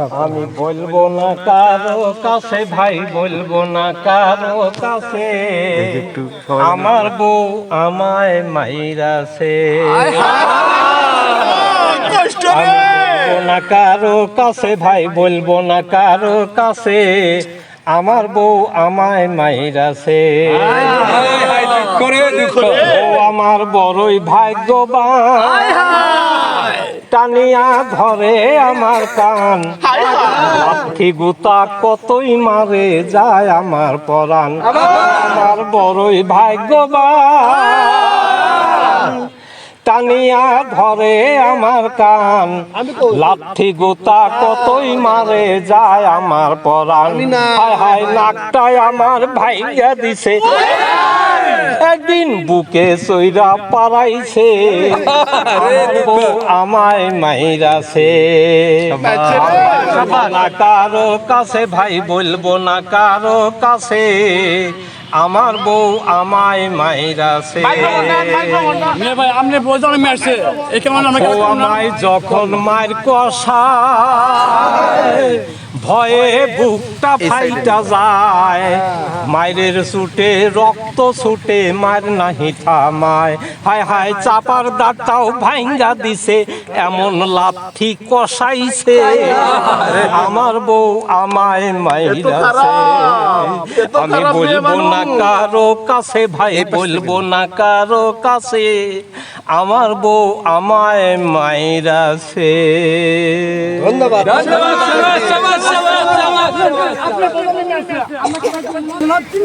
আমি বলব না কারও কাছে ভাই বলব না কারও কাছে। আমার বউ আমায় মাইরাছে। না কারও কাছে ভাই বলব না কারও কাছে। আমার বউ আমায় মাইরাছে। ও আমার বড়ই ভাগ্যবান। টানিয়া ধরে আমার কান লাঠি গুতা কতই মারে যায় আমার পরাণ। আমার বড়ই ভাগ্যবান। টানিয়া ধরে আমার কান লাঠি গোতা কতই মারে যায় আমার পরাণ। হায় হায় নাকটায় আমার ভাইয়া দিছে। একদিন বুকে সইরা পারাইছে আমায় মাইরাছে না কারও কাছে ভাই বলব না কারও কাছে। আমার বউ আমায় মাইরাছে ভাই আপনি বোঝানো মেরছে। আমায় যখন মার কষা ভয়ে বুকটা ফাইটা যায়। মায়ের ছুটে রক্ত ছুটে মার নাহি থামায়। হায় হায় চাপার দাঁতটাও ভাঙ্গা দিছে এমন লাথি কষাইছে। আমার বউ আমায় মাইরাছে। আমি বলব না কারও কাছে ভাই বলব না কারও কাছে। আমার বউ আমায় মাইরাছে। ধন্যবাদ। তিন